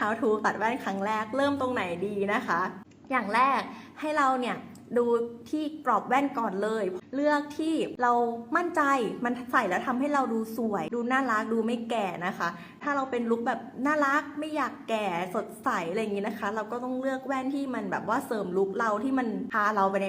how to ตัดแว่นครั้งแรกเริ่มตรงไหนดีนะคะ อย่างแรกให้เราเนี่ย ดูที่กรอบแว่นก่อนเลย เลือกที่เรามั่นใจมันใส่แล้วทำให้เราดูสวย ดูน่ารักดูไม่แก่นะคะ ถ้าเราเป็นลุคแบบน่ารักไม่อยากแก่สดใสอะไรอย่างนี้นะคะ เราก็ต้องเลือกแว่นที่มันแบบว่าเสริมลุคเราที่มันพาเราไปใน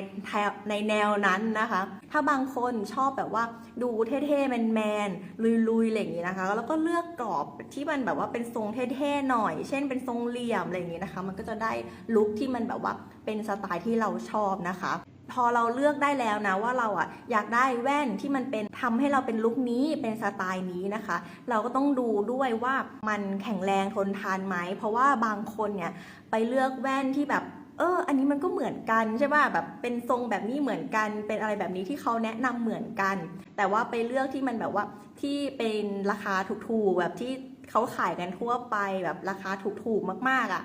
ในแนวนั้นนะคะ ถ้าบางคนชอบแบบว่าดูเท่ๆแมนๆลุยๆอะไรอย่างนี้นะคะ แล้วก็เลือกกรอบที่มันแบบว่าเป็นทรงเท่ๆหน่อย เช่นเป็นทรงเหลี่ยมอะไรอย่างนี้นะคะ มันก็จะได้ลุคที่มันแบบว่า เป็นสไตล์ที่เราชอบนะคะ พอเราเลือกได้แล้วนะว่าเราอะอยากได้แว่นที่มันเป็นทำให้เราเป็นลุคนี้เป็นสไตล์นี้นะคะ เราก็ต้องดูด้วยว่ามันแข็งแรงทนทานไหม เพราะว่าบางคนเนี่ยไปเลือกแว่นที่แบบเออ อันนี้มันก็เหมือนกันใช่ป่ะ แบบเป็นทรงแบบนี้เหมือนกัน เป็นอะไรแบบนี้ที่เขาแนะนำเหมือนกัน แต่ว่าไปเลือกที่มันแบบว่าที่เป็นราคาถูกๆแบบที่เขาขายกันทั่วไปแบบราคาถูกๆมากๆอะ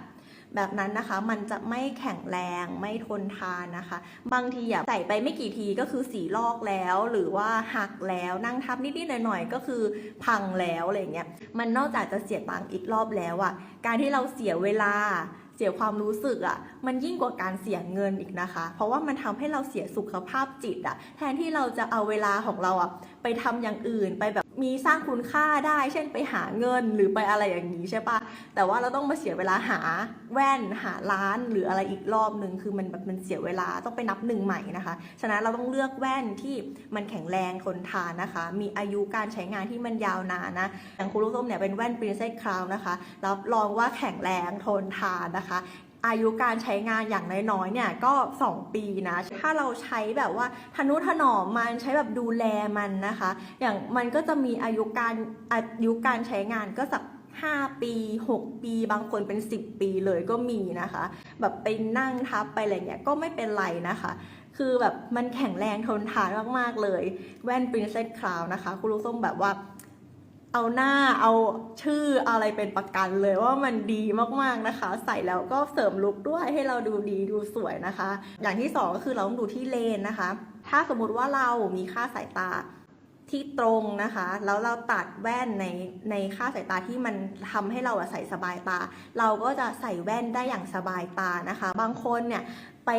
แบบนั้นนะคะ มันจะไม่แข็งแรงไม่ทนทานนะคะ บางทีอะใส่ไปไม่กี่ทีก็คือสีลอกแล้ว หรือว่าหักแล้วนั่งทับนิดๆหน่อยๆก็คือพังแล้วอะไรเงี้ยมันนอกจากจะเสียตังค์อีกรอบแล้วอะการที่เราเสียเวลา เสียความรู้สึกอะ มันยิ่งกว่าการเสียเงินอีกนะคะ เพราะว่ามันทำให้เราเสียสุขภาพจิตอะ แทนที่เราจะเอาเวลาของเราอะไปทำอย่างอื่นไปแบบมีสร้างคุณค่าได้ เช่นไปหาเงินหรือไปอะไรอย่างนี้ใช่ปะแต่ว่าเราต้องมาเสียเวลาหาแว่นหาร้านหรืออะไรอีกรอบหนึ่งคือมันแบบมันเสียเวลาต้องไปนับหนึ่งใหม่นะคะ ฉะนั้นเราต้องเลือกแว่นที่มันแข็งแรงทนทานนะคะ มีอายุการใช้งานที่มันยาวนานนะอย่างคุณลูกส้มเนี่ยเป็นแว่น Princess Crown นะคะรับรองว่าแข็งแรงทนทานนะคะอายุการใช้งานอย่างน้อยๆเนี่ยก็ 2 ปีนะ ถ้าเราใช้แบบว่าทนุถนอมมันใช้แบบดูแลมันนะคะ อย่างมันก็จะมีอายุการอายุการใช้งานก็สัก5 ปี 6 ปี บางคนเป็น 10 ปีเลยก็มีนะคะ แบบไปนั่งทับไปอะไรเงี้ยก็ไม่เป็นไรนะคะ คือแบบมันแข็งแรงทนทานมาก ๆ เลย แว่น Princess Crown นะคะ คุณลูกส้มแบบว่า เอาหน้าเอาชื่ออะไรเป็นประกันเลยว่ามันดีมากๆนะคะ ใส่แล้วก็เสริมลุคด้วยให้เราดูดีดูสวยนะคะ อย่างที่สองก็คือเราต้องดูที่เลนนะคะ ถ้าสมมุติว่าเรามีค่าสายตาที่ตรงนะคะ แล้วเราตัดแว่นในในค่าสายตาที่มันทำให้เราใส่สบายตา เราก็จะใส่แว่นได้อย่างสบายตานะคะ บางคนเนี่ยไป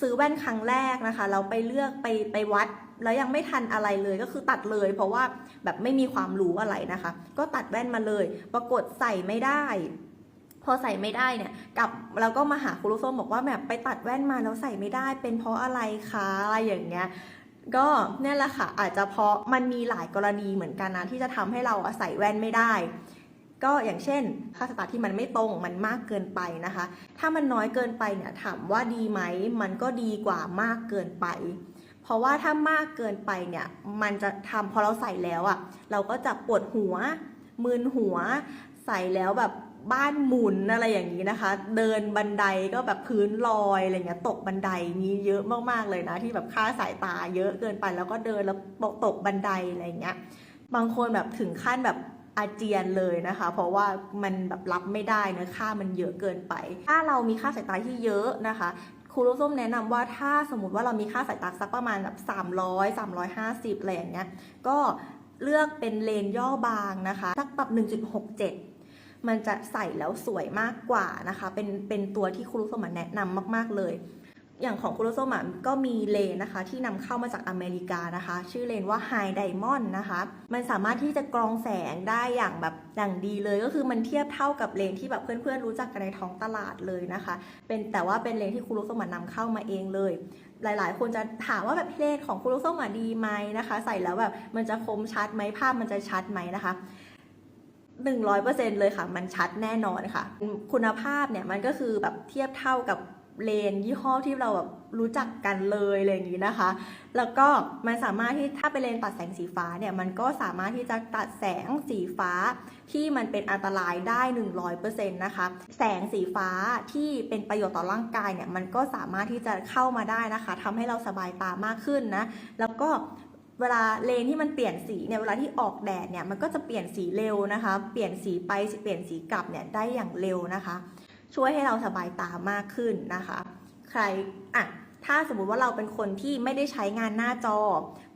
ซื้อแว่นครั้งแรกนะคะ เราไปเลือกไปไปวัด แล้วยังไม่ทันอะไรเลยก็คือตัดเลย เพราะว่าแบบไม่มีความรู้อะไรนะคะ ก็ตัดแว่นมาเลย ปรากฏใส่ไม่ได้ พอใส่ไม่ได้เนี่ยกลับเราก็มาหาครูส้มบอกว่าแบบไปตัดแว่นมาแล้วใส่ไม่ได้ เป็นเพราะอะไรคะอะไรอย่างเงี้ยก็เนี่ยแหละค่ะอาจจะเพราะมันมีหลายกรณีเหมือนกันนะที่จะทำให้เราใส่แว่นไม่ได้ ก็อย่างเช่น ค่าสตาร์ที่มันไม่ตรงมันมากเกินไปนะคะ ถ้ามันน้อยเกินไปเนี่ยถามว่าดีไหมมันก็ดีกว่ามากเกินไป เพราะว่าถ้ามากเกินไปเนี่ยมันจะทำพอเราใส่แล้วอะ่ะเราก็จะปวดหัวมึนหัว ใส่แล้วแบบบ้านหมุนอะไรอย่างนี้นะคะ เดินบันไดก็แบบพื้นลอยอะไรเงี้ยตกบันไดมีเยอะมากๆเลยนะ ที่แบบค่าสายตาเยอะเกินไปแล้วก็เดินแล้วตกบันไดอะไรเงี้ยบางคนแบบถึงขั้นแบบอาเจียนเลยนะคะ เพราะว่ามันแบบรับไม่ได้เนื้อค่ามันเยอะเกินไป ถ้าเรามีค่าสายตาที่เยอะนะคะ รูโรส้มแนะนำว่าถ้าสมมติว่าเรามีค่าสายตาสักประมาณแบบ300 350อะไรอย่างเงี้ยก็เลือกเป็นเลนย่อบางนะคะสักปรับ1.67มันจะใส่แล้วสวยมากกว่านะคะ เป็นเป็นตัวที่ครูโรส้มแนะนำมาก ๆ เลย อย่างของคุโรโซมะก็มีเลนนะคะ ที่นำเข้ามาจากอเมริกานะคะ ชื่อเลนว่า High Diamond นะคะ มันสามารถที่จะกรองแสงได้อย่างแบบอย่างดีเลย ก็คือมันเทียบเท่ากับเลนที่แบบเพื่อนๆรู้จักกันในท้องตลาดเลยนะคะ เป็นแต่ว่าเป็นเลนที่คุโรโซมะนำเข้ามาเองเลย หลายๆ คนจะถามว่าแบบเลนของคุโรโซมะดีไหมนะคะ ใส่แล้วแบบมันจะคมชัดไหมภาพมันจะชัดไหมนะคะหนึ่งร้อยเปอร์เซ็นเลยค่ะ มันชัดแน่นอนค่ะ คุณภาพเนี่ยมันก็คือแบบเทียบเท่ากับ เลนยี่ห้อที่เราแบบรู้จักกันเลยอะไรอย่างนี้นะคะ แล้วก็มันสามารถที่ถ้าเป็นเลนตัดแสงสีฟ้าเนี่ยมันก็สามารถที่จะตัดแสงสีฟ้าที่มันเป็นอันตรายได้ 100%นะคะ แสงสีฟ้าที่เป็นประโยชน์ต่อร่างกายเนี่ยมันก็สามารถที่จะเข้ามาได้นะคะทำให้เราสบายตามากขึ้นนะ แล้วก็เวลาเลนที่มันเปลี่ยนสีเนี่ยเวลาที่ออกแดดเนี่ยมันก็จะเปลี่ยนสีเร็วนะคะ เปลี่ยนสีไปเปลี่ยนสีกลับเนี่ยได้อย่างเร็วนะคะ ช่วยให้เราสบายตามากขึ้นนะคะ ใครอะถ้าสมมติว่าเราเป็นคนที่ไม่ได้ใช้งานหน้าจอ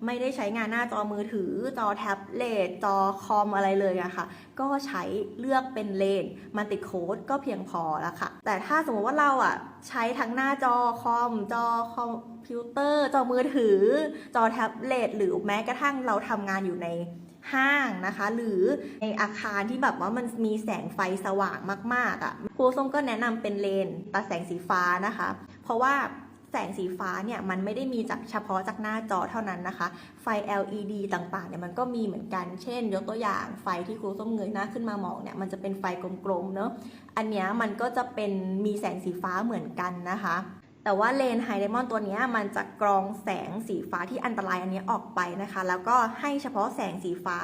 ไม่ได้ใช้งานหน้าจอมือถือ จอแท็บเล็ตจอคอมอะไรเลยอะค่ะ ก็ใช้เลือกเป็นเลนมันติดโค้ดก็เพียงพอแล้วค่ะ แต่ถ้าสมมติว่าเราอะใช้ทั้งหน้าจอคอม จอคอมพิวเตอร์ จอมือถือ จอแท็บเล็ตหรือแม้กระทั่งเราทำงานอยู่ใน ห้างนะคะ หรือในอาคารที่แบบว่ามันมีแสงไฟสว่างมากๆอะ่ะครูส้มก็แนะนำเป็นเลนตัดแสงสีฟ้านะคะ เพราะว่าแสงสีฟ้าเนี่ยมันไม่ได้มีจากเฉพาะจากหน้าจอเท่านั้นนะคะ ไฟ LED ต่างๆเนี่ยมันก็มีเหมือนกันเช่น ยกตัวอย่างไฟที่ครูส้มเงยหน้าขึ้นมามองเนี่ยมันจะเป็นไฟกลมๆเนอะอันเนี้ยมันก็จะเป็นมีแสงสีฟ้าเหมือนกันนะคะ แต่ว่าเลนไฮเดมอนตัวนี้มันจะกรองแสงสีฟ้าที่อันตรายอันนี้ออกไปนะคะ แล้วก็ให้เฉพาะแสงสีฟ้า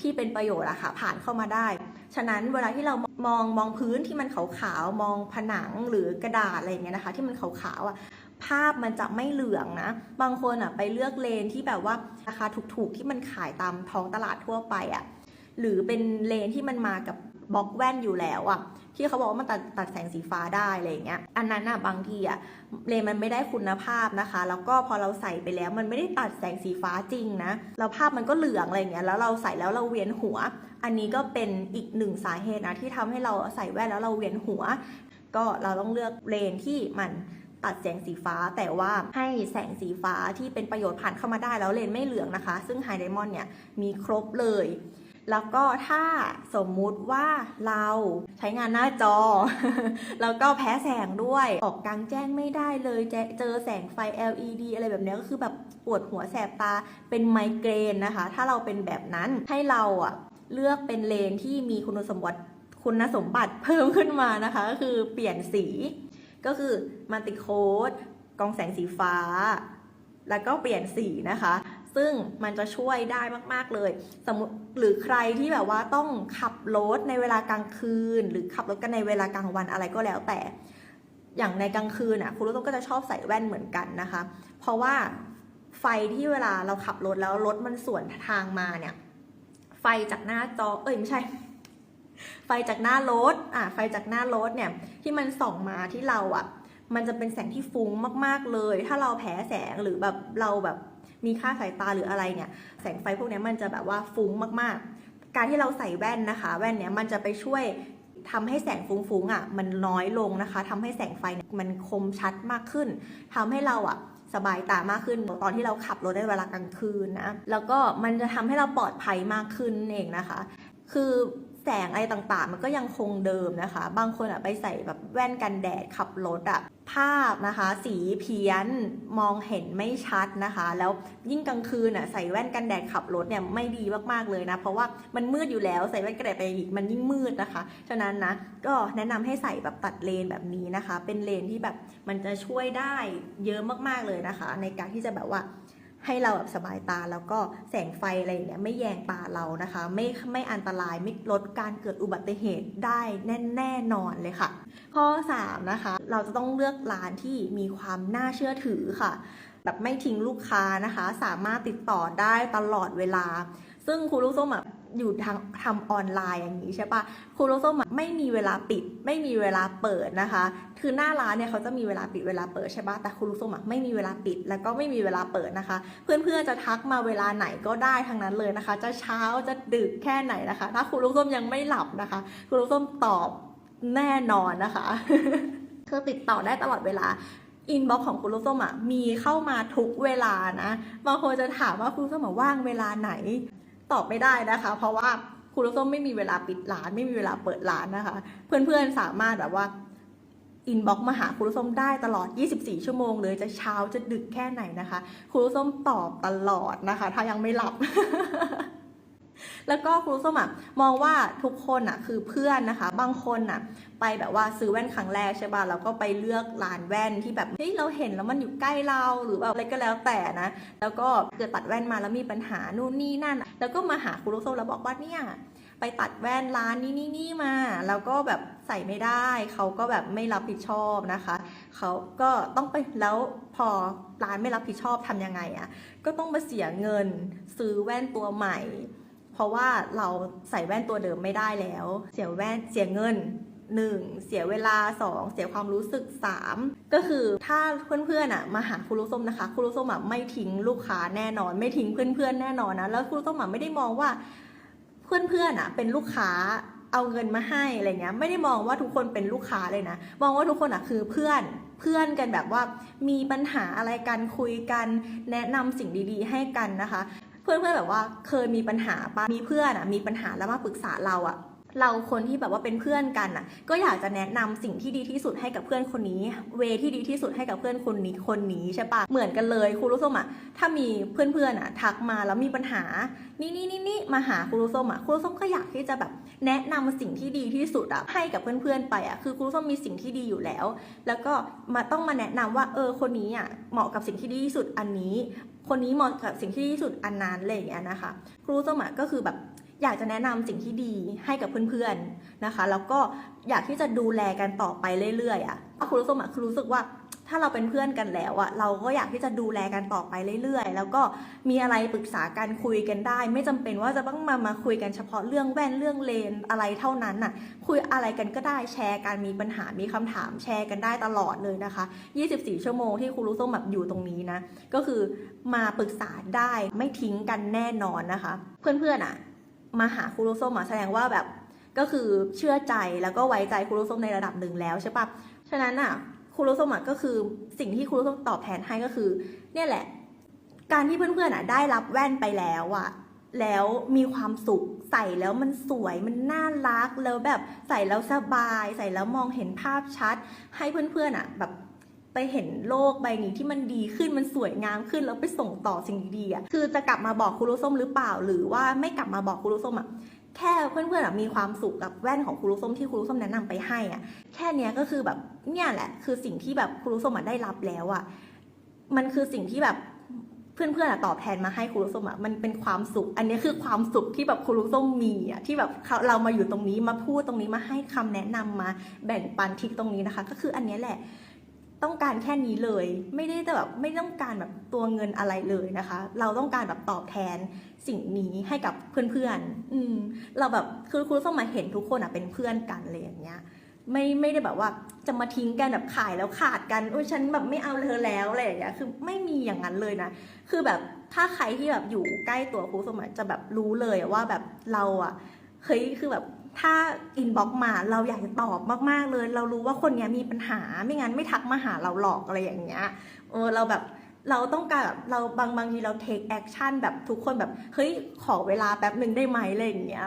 ที่เป็นประโยชน์อะค่ะผ่านเข้ามาได้ ฉะนั้นเวลาที่เรามองมองพื้นที่มันขาวๆมองผนังหรือกระดาษอะไรอย่างเงี้ยนะคะ ที่มันขาวๆอะภาพมันจะไม่เหลืองนะ บางคนอะไปเลือกเลนที่แบบว่าราคาถูกๆที่มันขายตามท้องตลาดทั่วไปอะหรือเป็นเลนที่มันมากับ บล็อกแว่นอยู่แล้วอะที่เขาบอกว่ามันตัดตัดแสงสีฟ้าได้อะไรอย่างเงี้ย อันนั้นอะบางทีอะเลนมันไม่ได้คุณภาพนะคะ แล้วก็พอเราใส่ไปแล้วมันไม่ได้ตัดแสงสีฟ้าจริงนะแล้วภาพมันก็เหลืองอะไรอย่างเงี้ย แล้วเราใส่แล้วเราเวียนหัว อันนี้ก็เป็นอีกหนึ่งสาเหตุนะที่ทำให้เราใส่แว่นแล้วเราเวียนหัว ก็เราต้องเลือกเลนที่มันตัดแสงสีฟ้าแต่ว่าให้แสงสีฟ้าที่เป็นประโยชน์ผ่านเข้ามาได้แล้วเลนไม่เหลืองนะคะ ซึ่งไฮไดมอนด์เนี่ยมีครบเลย แล้วก็ถ้าสมมุติว่าเราใช้งานหน้าจอ แล้วก็แพ้แสงด้วย ออกกลางแจ้งไม่ได้เลยเจเจอแสงไฟ LED อะไรแบบนี้ก็คือแบบปวดหัวแสบตาเป็นไมเกรนนะคะ ถ้าเราเป็นแบบนั้นให้เราอะเลือกเป็นเลนที่มีคุณสมบัติคุณสมบัติเพิ่มขึ้นมานะคะ ก็คือเปลี่ยนสี ก็คือมัลติโคดกองแสงสีฟ้า แล้วก็เปลี่ยนสีนะคะ ซึ่งมันจะช่วยได้มากๆเลย สมมติหรือใครที่แบบว่าต้องขับรถในเวลากลางคืน หรือขับรถกันในเวลากลางวันอะไรก็แล้วแต่ อย่างในกลางคืนอะคุณรู้ต้องก็จะชอบใส่แว่นเหมือนกันนะคะ เพราะว่าไฟที่เวลาเราขับรถแล้วรถมันสวนทางมาเนี่ย ไฟจากหน้าจอ เอ้ยไม่ใช่ ไฟจากหน้ารถอะไฟจากหน้ารถเนี่ยที่มันส่องมาที่เราอะ มันจะเป็นแสงที่ฟุ้งมาก ๆเลย ถ้าเราแพ้แสงหรือแบบเราแบบ มีค่าสายตาหรืออะไรเนี่ยแสงไฟพวกนี้มันจะแบบว่าฟุ้งมากๆ การที่เราใส่แว่นนะคะ แว่นเนี้ยมันจะไปช่วยทำให้แสงฟุ้งๆอะมันน้อยลงนะคะทำให้แสงไฟมันคมชัดมากขึ้นทำให้เราอะสบายตามากขึ้นตอนที่เราขับรถในเวลากลางคืนนะแล้วก็มันจะทำให้เราปลอดภัยมากขึ้นเองนะคะ คือ แสงอะไรต่างๆ มันก็ยังคงเดิมนะคะ บางคนอะไปใส่แบบแว่นกันแดดขับรถอะภาพนะคะ สีเพี้ยนมองเห็นไม่ชัดนะคะ แล้วยิ่งกลางคืนอะใส่แว่นกันแดดขับรถเนี่ยไม่ดีมากๆเลยนะ เพราะว่ามันมืดอยู่แล้วใส่แว่นกันแดดไปอีกมันยิ่งมืดนะคะ ฉะนั้นนะก็แนะนำให้ใส่แบบตัดเลนแบบนี้นะคะ เป็นเลนที่แบบมันจะช่วยได้เยอะมากๆเลยนะคะ ในการที่จะแบบว่า ให้เราแบบสบายตาแล้วก็แสงไฟอะไรอย่างเงี้ยไม่แยงตาเรานะคะ ไม่ไม่อันตรายไม่ลดการเกิดอุบัติเหตุได้แน่แน่นอนเลยค่ะ ข้อ 3 นะคะ เราจะต้องเลือกร้านที่มีความน่าเชื่อถือค่ะ แบบไม่ทิ้งลูกค้านะคะ สามารถติดต่อได้ตลอดเวลา ซึ่งครูลูกส้มอะ อยู่ทางทำออนไลน์อย่างนี้ใช่ปะครูลูกส้มอะไม่มีเวลาปิด ไม่มีเวลาเปิดนะคะ คือหน้าร้านเนี่ยเขาจะมีเวลาปิดเวลาเปิดใช่ปะแต่ครูลูกส้มอะไม่มีเวลาปิด แล้วก็ไม่มีเวลาเปิดนะคะ เพื่อนๆจะทักมาเวลาไหนก็ได้ทั้งนั้นเลยนะคะ จะเช้าจะดึกแค่ไหนนะคะ ถ้าครูลูกส้มยังไม่หลับนะคะครูลูกส้มตอบแน่นอนนะคะคือติดต่อได้ตลอดเวลาอินบ็อกของคุณลูกส้มอะมีเข้ามาทุกเวลานะบางคนจะถามว่าคุณลูกส้มว่างเวลาไหน ตอบไม่ได้นะคะ เพราะว่าคุณลูกส้มไม่มีเวลาปิดร้าน ไม่มีเวลาเปิดร้านนะคะ เพื่อนๆสามารถแบบว่าอินบ็อกมาหาคุณลูกส้มได้ตลอด 24 ชั่วโมงเลยจะเช้าจะดึกแค่ไหนนะคะคุณลูกส้มตอบตลอดนะคะ ถ้ายังไม่หลับ แล้วก็ครูส้มอะมองว่าทุกคนอะคือเพื่อนนะคะ บางคนอะ ไปแบบว่าซื้อแว่นครั้งแรกใช่ป่ะแล้วก็ไปเลือกร้านแว่นที่แบบเฮ้ยเราเห็นแล้วมันอยู่ใกล้เราหรือแบบอะไรก็แล้วแต่นะ แล้วก็เกิดตัดแว่นมาแล้วมีปัญหานู่นนี่นั่น แล้วก็มาหาครูลูกส้มแล้วบอกว่าเนี่ยไปตัดแว่นร้านนี้นี่นี่มา แล้วก็แบบใส่ไม่ได้เขาก็แบบไม่รับผิดชอบนะคะเขาก็ต้องไปแล้วพอร้านไม่รับผิดชอบทำยังไงอะ่ะก็ต้องมาเสียเงินซื้อแว่นตัวใหม่ เพราะว่าเราใส่แว่นตัวเดิมไม่ได้แล้ว เสียแว่นเสียเงิน 1 เสียเวลา 2 เสียความรู้สึก 3 ก็คือถ้าเพื่อนๆอะมาหาครูรุส้มนะคะครูรุส้มอะไม่ทิ้งลูกค้าแน่นอน ไม่ทิ้งเพื่อนๆแน่นอนนะแล้วครูรุส้มอะไม่ได้มองว่าเพื่อนๆอะเป็นลูกค้าเอาเงินมาให้อะไรเงี้ยไม่ได้มองว่าทุกคนเป็นลูกค้าเลยนะ มองว่าทุกคนอะคือเพื่อนเพื่อนกันแบบว่ามีปัญหาอะไรกันคุยกันแนะนำสิ่งดีๆ ให้กันนะคะ เพื่อนๆแบบว่าเคยมีปัญหาปะมีเพื่อนอะมีปัญหาแล้วมาปรึกษาเราอะ เราคนที่แบบว่าเป็นเพื่อนกันอะ ก็อยากจะแนะนำสิ่งที่ดีที่สุดให้กับเพื่อนคนนี้ เวที่ดีที่สุดให้กับเพื่อนคนนี้คนนี้ใช่ปะเหมือนกันเลยครูรู้ส้มอะถ้ามีเพื่อนๆอะทักมาแล้วมีปัญหา นี่นี่นี่นี่มาหาครูรู้ส้มอะครูรู้ส้มก็อยากที่จะแบบแนะนำสิ่งที่ดีที่สุดอะให้กับเพื่อนๆไปอะคือครูรู้ส้มมีสิ่งที่ดีอยู่แล้ว แล้วก็มาต้องมาแนะนำว่าเออคนนี้อะเหมาะกับสิ่งที่ดีที่สุดอันนี้ คนนี้เหมาะกับสิ่งที่ดีที่สุดอันนั้นอะไรอย่างเงี้ยนะคะ ครูส้มอะก็คือแบบ อยากจะแนะนำสิ่งที่ดีให้กับเพื่อนๆนะคะ แล้วก็อยากที่จะดูแลกันต่อไปเรื่อยๆอะครูส้มอะคือรู้สึกว่าถ้าเราเป็นเพื่อนกันแล้วอะเราก็อยากที่จะดูแลกันต่อไปเรื่อยๆ แล้วก็มีอะไรปรึกษากันคุยกันได้ ไม่จำเป็นว่าจะต้องมามาคุยกันเฉพาะเรื่องแว่นเรื่องเลนอะไรเท่านั้นน่ะ คุยอะไรกันก็ได้แชร์การมีปัญหามีคำถามแชร์กันได้ตลอดเลยนะคะ 24 ชั่วโมงที่ครูรู้ส้มแบบอยู่ตรงนี้นะ ก็คือมาปรึกษาได้ไม่ทิ้งกันแน่นอนนะคะ เพื่อนๆอะ มาหาครูรู้ส้มอะแสดงว่าแบบก็คือเชื่อใจแล้วก็ไว้ใจครูรู้ส้มในระดับหนึ่งแล้วใช่ปะฉะนั้นอะครูรู้ส้มอะก็คือสิ่งที่ครูรู้ส้มตอบแทนให้ก็คือ เนี่ยแหละ การที่เพื่อนๆอะได้รับแว่นไปแล้วอะแล้วมีความสุขใส่แล้วมันสวยมันน่ารักแล้วแบบใส่แล้วสบาย ใส่แล้วมองเห็นภาพชัด ให้เพื่อนๆอะแบบ ไปเห็นโลกใบนี้ที่มันดีขึ้นมันสวยงามขึ้นแล้วไปส่งต่อสิ่งดีๆอะคือจะกลับมาบอกครูรุส้มหรือเปล่า หรือว่าไม่กลับมาบอกครูรุส้มอะแค่เพื่อนๆอะมีความสุขกับแว่นของครูรุส้มที่ครูรุส้มแนะนำไปให้อะแค่เนี้ยก็คือแบบเนี่ยแหละ คือสิ่งที่แบบครูรุส้มอะได้รับแล้วอะมันคือสิ่งที่แบบเพื่อนๆอะตอบแทนมาให้ครูรุส้มอะมันเป็นความสุข อันนี้คือความสุขที่แบบครูรุส้มมีอะที่แบบเรามาอยู่ตรงนี้มาพูดตรงนี้มาให้คำแนะนำมาแบ่งปันทิกตรงนี้นะคะ ก็คืออันนี้แหละ ต้องการแค่นี้เลย ไม่ได้แต่แบบไม่ต้องการแบบตัวเงินอะไรเลยนะคะ เราต้องการแบบตอบแทนสิ่งนี้ให้กับเพื่อนๆอืมเราแบบคือครูส้มมาเห็นทุกคนอะเป็นเพื่อนกันเลยอย่างเงี้ยไม่ไม่ได้แบบว่าจะมาทิ้งกันแบบขายแล้วขาดกันโอ้ยฉันแบบไม่เอาเธอแล้วอะไรอย่างเงี้ยคือไม่มีอย่างนั้นเลยนะ คือแบบถ้าใครที่แบบอยู่ใกล้ตัวครูสมัยจะแบบรู้เลยว่าแบบเราอะเฮ้ยคือแบบ ถ้าอินบ็อกมาเราอยากจะตอบมากๆเลย เรารู้ว่าคนนี้มีปัญหาไม่งั้นไม่ทักมาหาเราหรอกอะไรอย่างเงี้ยเออเราแบบเราต้องการแบบเราบางบางทีเราเทคแอคชั่นแบบทุกคนแบบเฮ้ยขอเวลาแป๊บหนึ่งได้ไหมอะไรอย่างเงี้ย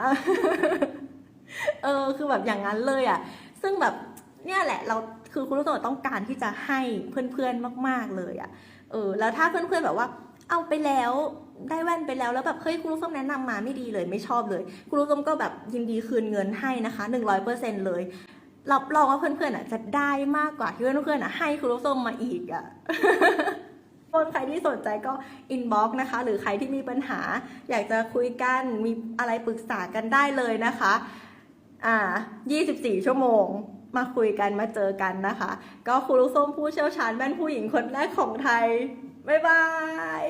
เออคือแบบอย่างนั้นเลยอะ ซึ่งแบบเนี่ยแหละเราคือคุณรู้ตัวต้องการที่จะให้เพื่อนๆมาก ๆเลยอะเออแล้วถ้าเพื่อนๆแบบว่า เอาไปแล้วได้แว่นไปแล้วแล้วแบบเฮ้ยครูรู้ส้มแนะนำมาไม่ดีเลยไม่ชอบเลยครูรู้ส้มก็แบบยินดีคืนเงินให้นะคะ 100%เลยรับรองว่าเพื่อนๆอะจะได้มากกว่าที่เพื่อนๆอะให้ครูรู้ส้มมาอีกอะคนใครที่สนใจก็อินบ็อกนะคะ หรือใครที่มีปัญหา อยากจะคุยกันมีอะไรปรึกษากันได้เลยนะคะ อ่า 24 ชั่วโมงมาคุยกันมาเจอกันนะคะ ก็ครูลูกส้มผู้เชี่ยวชาญแว่นผู้หญิงคนแรกของไทย บ๊ายบาย